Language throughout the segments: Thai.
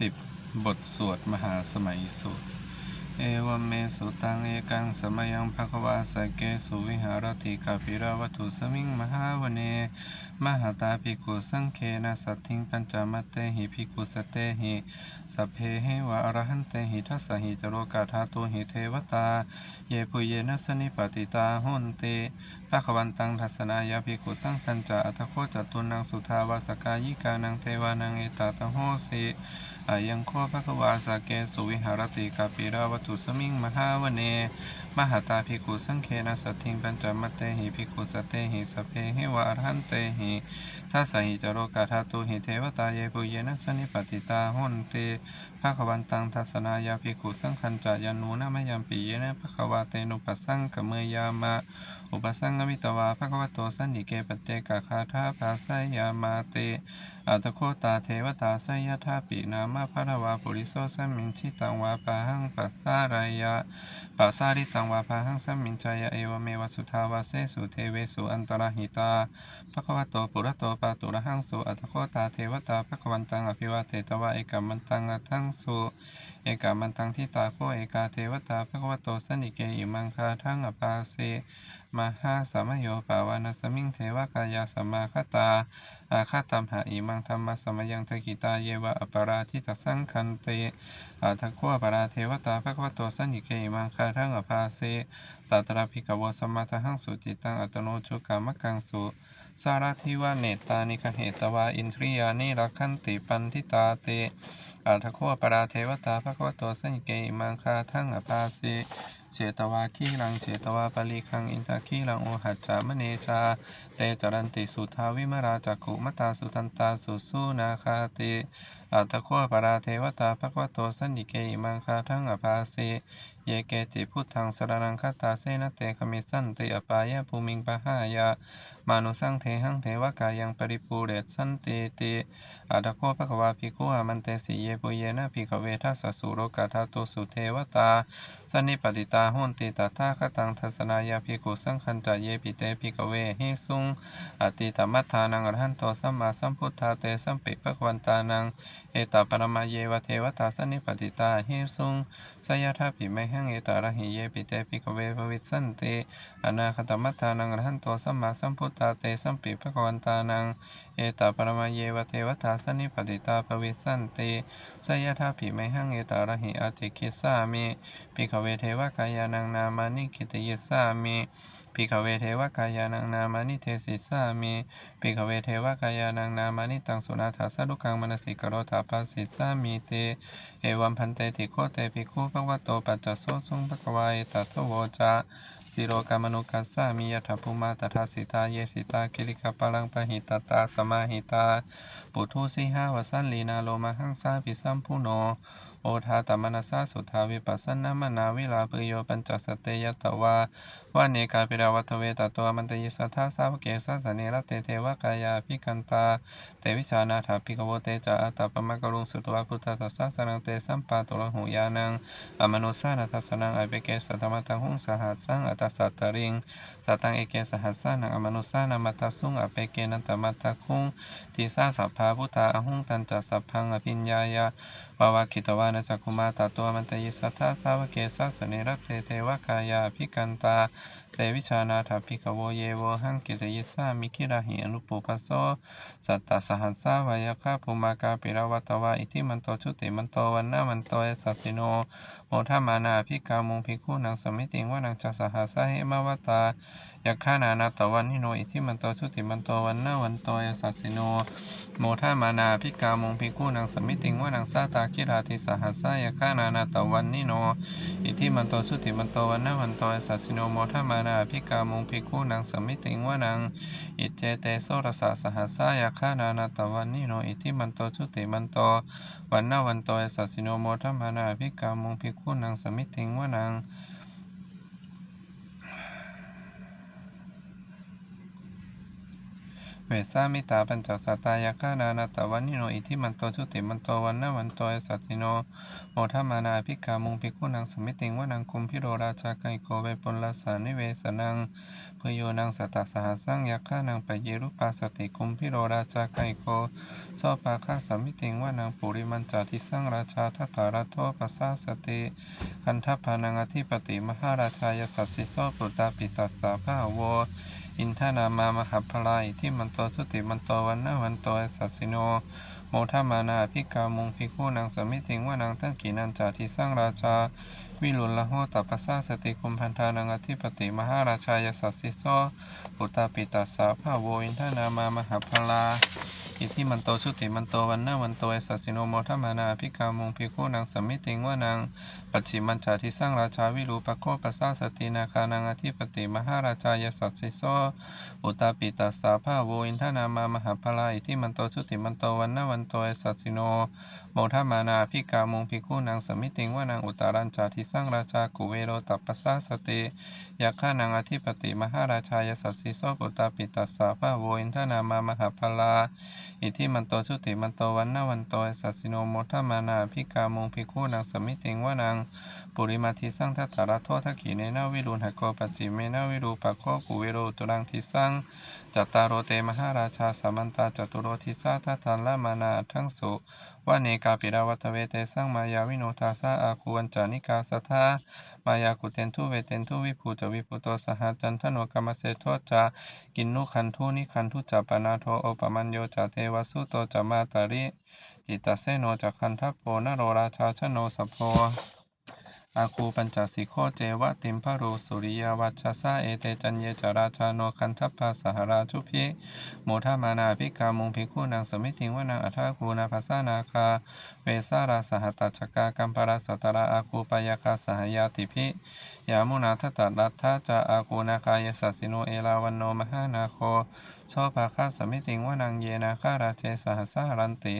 สิบบทสวดมหาสมัยสูตร เอวเมสุตังเอกังสมยังภควาสเกสุวิหารติกาปิราวัตุสมิงมหาวเน มหาตาภิกขุสังเคนะสัตถิงปัญจมัตเตหิภิกขุสเตหิสัพเพเหวะอรหันเตหิทัสสหิจโรกาธาตุหิเทวตา เยปุเยนะสนิปติตาหุนเตภควันตังทัสนายาภิกขุสังคัญจะอัตโคจตุนังสุทาวาสกายิกานังเทวานังเอตตะโหสิอายังโคภควาสเกสุวิหารติกาปิราวัตถุสมิงมหาวเน มหาตาภิกขุสังเคนะสัตถิงปัญจมัตเตหิภิกขุสเตหิสเพหิวะอรหันเตหิทัสสหิจโรกาธาตุหิเทวตาเยปุเยนะสนิปติตาหุนเตภควันตังทัสนายาภิกขุสังคัญจายานูนะมยัมปิเยนะภะควาเตนุปัสสังกเมยามะอุปสังกมิตวาภะควโตสันนิเกปเตกะคาธาภาสยามาเตอัตโคตาเทวตาสยทาปินามะภระวาปุริโสสัมมินทิตังวาปะหังปัสสารายะปัสสาริตังวาพาหังสัมมินจายะเอวเมวสุทาวาเสสุเทเวสุอันตรหิตาภควโตปุระโตปาตุระหังสุอัตโคตาเทวตาภควันตังอภิวาเทตวะเอกามันตังอัทังสุเอกามันตังทิตาโคเอกาเทวตาภควโตสนิเกอิมังคาทังอปาเส มหาสมโยปาวานาสมิงเทวกายาสมาคตา อาคาตัมหาอิมังธรรมสมยังเทกิตาเยวะอปราทิตสังคันเตอาทัคขวปราเทวตาภควโตสันนิเกอิมังคาทังอภาเสตตระภิกวสมมาทหังสุจิตังอัตโนชุกามกังสุสาราธิวาเนตานิคเหตวาอินทริยานิรักขันติปันทิตาเตอาทัคขวปาราเทวตาภควโตสันนิเกอิมังคาทั้งอภาเสเจตวาคีรังเจตวาปลีคังอินทาคีรังโอหัจจามเนชา เตจรันติสุทาวิมราจักขุมตาสุทันตาสุสุนาคาติอัตตะควปาราเทวตาภควโตสันนิเกอิมังคาทั้งอภาสเยเกจิพุทธังสรนังคาตาเสนเตคมิสันติอปายะภูมิงปะหายะมานุสังเทหังเทวกายังปริปูเรตสันติติอัตตะคภควาภิกขุอามันเตสิเยปุเยนะภิกขเวทัสสุโรกาธาตุสุเทวตาสันนิปติตาหุนติตถาคตังทัสนายาภิกขุสังคัญจเยปิเตภิกขเวหิสุงอติตมัฏฐานังอรหันโตสัมมาสัมพุทธาเตสัมปิภควันตานังเอตปรมาเยวเทวตาสันนิปติตาหิสุงสยทัพปิไมหังเอตระหิเยปิเตปิกเวภวิสันติอนาคตมัฏฐานังรหันโตสัมมาสัมพุทธาเตสัมปิภควันตานัง เอตปรมาเยวเทวทาสนิปติตาภวิสันติสยทัพปิไมหังเอตระหิอาติคิสามิปิกเวเทวกายานังนามานิคิตยิสามิ ภิกเวเทวกายานังนามานิเทสิสามิภิกเวเทวกายานังนามานิตังสุนาถาสดุกังมนสิกโรธาปัสสิสามิเต เอวัมพันเตติโคเตภิกขุภควโตปัจจโสสุงภควายตัสโวจาสิโรกามนุกัสสามิยถาภูมาตถาสิตาเยสิตาคิริกาปลังปะหิตตาสมาหิตา ปุถุสิหาวสันลีนาโลมาหังสาปิสัมพุโน โอทาตมนัสสาสุทาวิปัสสนามนาวิลาปโยปัญจสเตยตวาวาเนกาปิราวัตเวตตัวมันตยิสัทธาสาวเกสัสเนรเตเทวกายาภิกันตาเตวิชานาถาภิกโวเตจาอัตตปมะกรุงสุตวะพุทธตัสสะสนังเตสัมปาตุระหุยานังอมนุสานัทสนังอเปเกสัตมตังหุงสหัสสังอัตสัตตริงสัตตังเอเกสหัสสานังอมนุสานามัตสุงอเปเกนันตมัตตคุงทิสาสัพพาพุทธาอหุงตันจัสสัพพังอภิญญายา วาวาคิตวานะจักคุมาตตัวมันตยิสัทธาสาวเกสัสเนรเตเทวกายาภิกันตาเตวิชานาถาภิกขโวเยโวหังกิตยิสามิคิราหิอนุปปุปสโสสัตตสหัสสาวายคาภูมากาปิรวัตวาอิทิมันโตชุติมันโตวันนามันโตเอสัสสิโนโมทามานาภิกามุงภิกขุนังสมิติงวานังจัสสหัสสะเหมาวตายักขานานาตวันนิโนอิทิมันโตชุติมันโตวันนาวันโตเอสัสสิโนโมทามานาภิกามุงภิกขุนังสมิติงวานังสาตาคิราติสหัสสะยักขานานาตวันนิโนอิทิมันโตสุติมันโตวันนาวันโตสัสสิโนโมทามานาภิกามงภิกขุนังสมิติงวานัง อิเจเตโสรสะสหัสายาคานานาตวันนิโนอิทิมันโตชุติมันโตวันนาวันโตสัสสิโนโมทมานาภิกามงภิกขุนังสมิติงวานัง เวสามิตาปัญจสัตตายาคานานาตวันนิโนอิทิมันโตชุติมันโตวันนาวันโตเอสัติโนโมทมานาภิกามุงภิกขุนังสมิติงวนังคุมพิโรราชาไกโกเวปุลลสานิเวสนังพโยนังสตตสหัสสังยาคานังปเยรุปาสติคุมพิโรราชาไกโกโสปาคาสมิติงวนังปุริมันจาทิสังราชาทัตตารัตโทปัสสาสติคันทัพพานังอธิปติมหาราชายสัสสิโสปุตตาปิตัสสาภาโวอินทนามามหาพลายที่มันโตตสุติมันโตวันนาวันโตสัสสิโน โมทมานาภิกามุงภิกขุนางสมิติงว่านางตั้งกีนันจาทิสร้างราชา วิลุลละโหตัปสาสติคุมพันธานังอธิปติมหาราชายสัสสิโสปุตตาปิตัสสาภาโวอินทนามามหาพลาอิทิมันโตชุติมันโตวันนาวันโตเอสัสิโนโมทมานาภิกามุงภิกขุนางสมิติงว่านางปัจฉิมันจาทิสร้างราชาวิรูปโคปสาสตินาคานังอธิปติมหาราชายสัสสิโสอุตตาปิตัสสาภาโวอินทนามามหาพลาอิทิมันโตชุติมันโตวันนาวันโตเอสัสสิโน โมทมานาภิกามุงภิกุนางสมิติงว่านางอุตารัญจาทิสร้างราชากุเวโรตัปปสาสติยาฆ่านังอธิปติมหาราชายสัสสิโสอุตาปิตัสสาภาโวอินทนามามหาพลา อิทิมันโตชุติมันโตวันนาวันโตเอสัสสิโนโมทมานาภิกามุงภิกุนางสมิติงว่านางปุริมาทิสังทัตตาระโททักขีเนนาวิรุณหโกปัจจิเมนาวิรูปะโคกุเวโรตุรังทิสังจัตตารโรเตมหาราชาสามันตาจตุโรทิสาทัตตันละมานาทั้งสุวเนกาปิราวัตเวเตสังมายาวิโนทาสาอาคูวันจานิกาสัทธามายากุเตนทุเวเตนทุวิภูตวิภูโตสหจันทโนกรรมเสโทจากินนุขันทุนิขันทุจาปนาโทโอปมัญโยจาเทวสุโตจามาตาริจิตตเสโนจักขันทัปโพนโรราชาชโนสโพ อาคูปัญจสิโคเจวะติมพะโรสุริยวัชชะสาเอเตจันเยจาราชาโนคันทัพพาสหราชุพิโมทามานาภิกามุงภิกขุนางสมิติงวนางอัฏฐาคูนาภาษานาคา เวสาราสหตัจจกากัมปราสตราอาคูปยาคาสหยาติพิยามุนาทตัดรัตถาจาอาคูนาคายสัสิโนเอราวันโนมหานาโคโสภาคาสมิติงวนางเยนาคาราเจสหสารันติ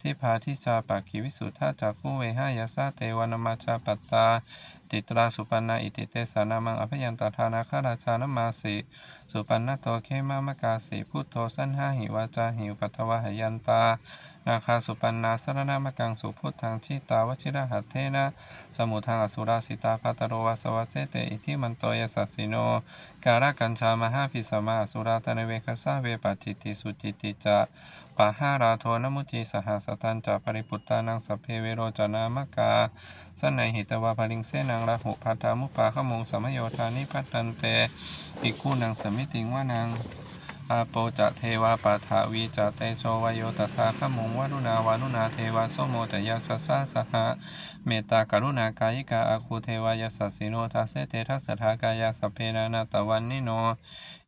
ทิพาทิชาปักขิวิสุทธาจักขุเวหายาซาเตวนามาชาปตา ติตราสุปันนาอิติเตสานามังอภยันตทานาคาราชานมาสิสุปันนโตเขมามกาสิพุทโธสันหาหิวาจาหิวปัทวะหยันตา นาคาสุปันนาสรณามกังสุพุทธังชิตาวชิระหัตเทนะสมุทังอสุราสิตาภัตโรวาสวะเสเตอิทิมันโตยสัสสิโน การะกัญชามหาพิสมาอสุราตนเวคสาเวปัจจิติสุจิติจะปะหาราโทนมุจีสหัสตันจะปริปุตตานังสัพเพเวโรจนามกาสนัยหิตวาภลิงเสนังราหุพัทธามุปาขมงสมโยธานิพัตตันเตภิกขุนังสมิติงว่านางอาโปจะเทวาปัทาวีจะเตโชวโยตถาขมงวารุณาวานุนาเทวาโสโมตยาสสสะสหะเมตตากรุณากายิกาอาคูเทวายสัสสิโนทัสเสเตทัสสทากายาสเพนานาตวันนิโน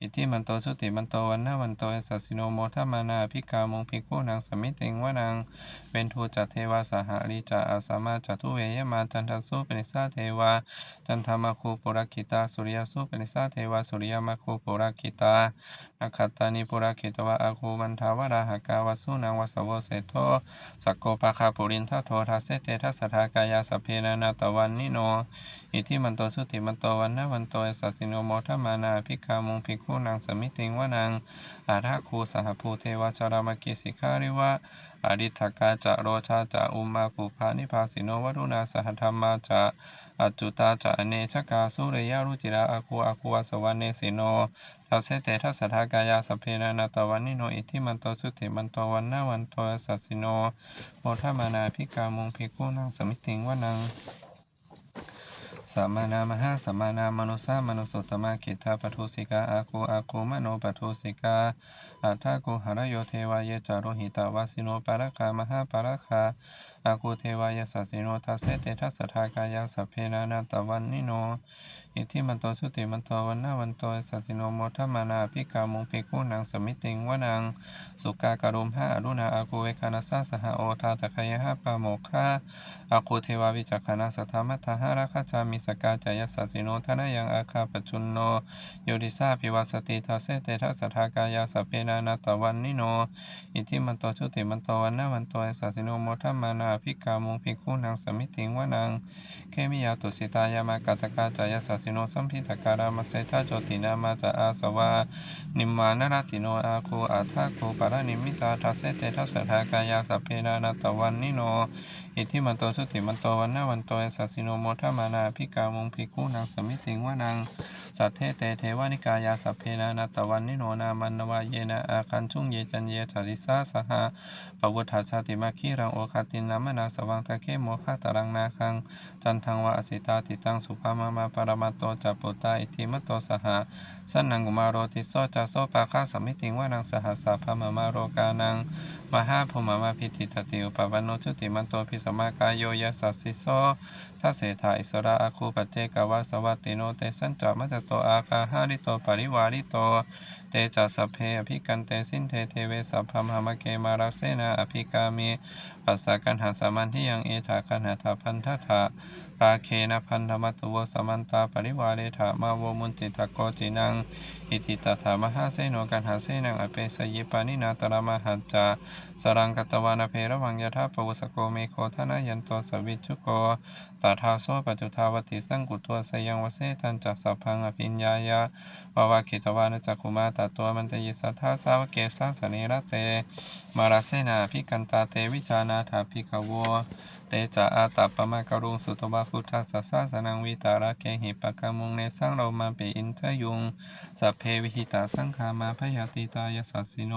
อิทิมันโตสุติมันโตวันนาวันโตเอสัสสิโนโมทมานาภิกามงภิกขุนางสมิติงวานางเวนทูจัตเทวาสหริจาอาสามาจัตุเวยมาจันทสุปนิสาเทวาจันทมาคูปุรกิตาสุริยสุปนิสาเทวาสุริยมาคูปุรกิตานาคัตตานิปุราคิตวะอาคูมันทาวราหกาวสุนังวสโวเสโทสักโกปะคาปุรินทโททัสเสเตทัสทากายาสเพนานาตวันนิโนอิทิมันโตสุติมันโตวันนาวันโตเอสัสสิโนโมทมานาภิกามงภิกขุนางสมิติงวานางอาทาคูสหภูเทวาจารามกิสิการิวะอริทกาจะโรชาจะอุมาปุพานิพาสิโนวรุณาสหธรรมาจะอจจุตาจะอเนชกาสุเรยารุจิราอาคูอาคูวสวรเนสิโนทัสเสเตทัสสทากายาสเพนานาตวันนิโนอิทิมันโตสุติมันโตวันนาวันโตสัสสิโนโมทมานาภิกามุงภิกุนางสมิติงวานัง สัมมานามหาสัมมานามนุสามนุสุตมะกิทาปทุสิกาอาคูอาคูมโนปทุสิกาอัฏฐากุหรโยเทวายจารุหิตาวาสิโนปาระคามหาปาระคาอาคูเทวายสัสสิโนทัสเสเตทัสสทากายาสัพเพนานาตวันนิโน อิทิมันโตสุติมันโตวันนาวันโตสัสสิโนโมทัมานาภิกามุงภิกขุนางสมิติงวานังสุกาการุมหาอรุณาอากูเวคานาสาสหโอทาตะคยหะปาโมคาอากูเทวาวิจักขณาสัทธามัทธหาราคาจามิสกาจายสัสสิโนทนายังอาคาปจุนโนโยดิสาภิวาสติทัสเสเตทัสทากายาสเพนานาตวันนิโนอิทิมันโตชุติมันโตวันนาวันโตสัสสิโนโมทัมานาภิกามุงภิกขุนังสมิติงวนังเคมิยาตุสิตายามากัตกาจายสัสิโนสัมพิตการามเสทาโจตินามาจาอาสวา นิมมานรติโนอาคูอาทาคูปารนิมิตาทัสเสเตทัสสะทากายาสัพเพนานาตวันนิโน อิทธิมันโตสุติมันโตวันนาวันโตเอสัสสิโนโมทมานาภิกามุงภิกุนังสมิติงวานังสัทเทเตเทวานิกายาสัพเพนานาตวันนิโนนามันนวายเยนะอาคันชุงเยจันเยจาริสาสหาปวุฒาชาติมาคีรังโอคาตินนามนาสวังตะเคโมฆาตรังนาคังจันทังวะอสิตาติตังสุภามามาปรมาโตจัปปุตาอิทิมโตสหาสันนังกุมารโรติโสจัโสปาคาสมิติงวานังสหัสสะพามามาโรกานังมหาภูมามาพิธิตติอุปวันโนชุติมันโตพิสมากายโยยัสสิโสทัเสธาอิสระอาคูปัจเจกวาสวัตติโนเตสัญจามัตโตอาคาหาริโตปริวาริโตเตจัสเพอภิกันเตสินเทเทเวสัพพมหามเกมารัสเสนาอภิกามีปัสสะกันหาสามันที่ยังเอถากันหาถาพันทธะราเคนะพันธมัตตุวสมันตาปริวาเรถามาวมุนติตะโกจินัง อิติตถามหาเสโนกันหาเสนังอเปสยิปานินาตระมหัจจาสรังกตวานาเพระวังยถาปวุสโกเมโคทนายันโตสวิชุโกตถาโสปัจจุทาวติสังกุตัวสยังวเสทันจักสัพพังอภิญญายาวาวาคิตวานจักคุมาตตัวมันตยิสัทธาสาวเกสาสเนระเต มาราเสนาภิกันตาเตวิจานาถาภิกขวเตจาอาตัปปมะกรุงสุตวาพุทธัสสะสาสนังวิตาระเกหิปกามุงเนสังเรามาเปอินทยุง สัพเพวิหิตาสังขามาพยาติตายสัสสิโน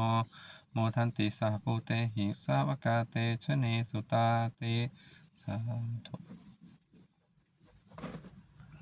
โมทันติสาภูเตหิสาวกาเตชะเนสุตาเตสาธุ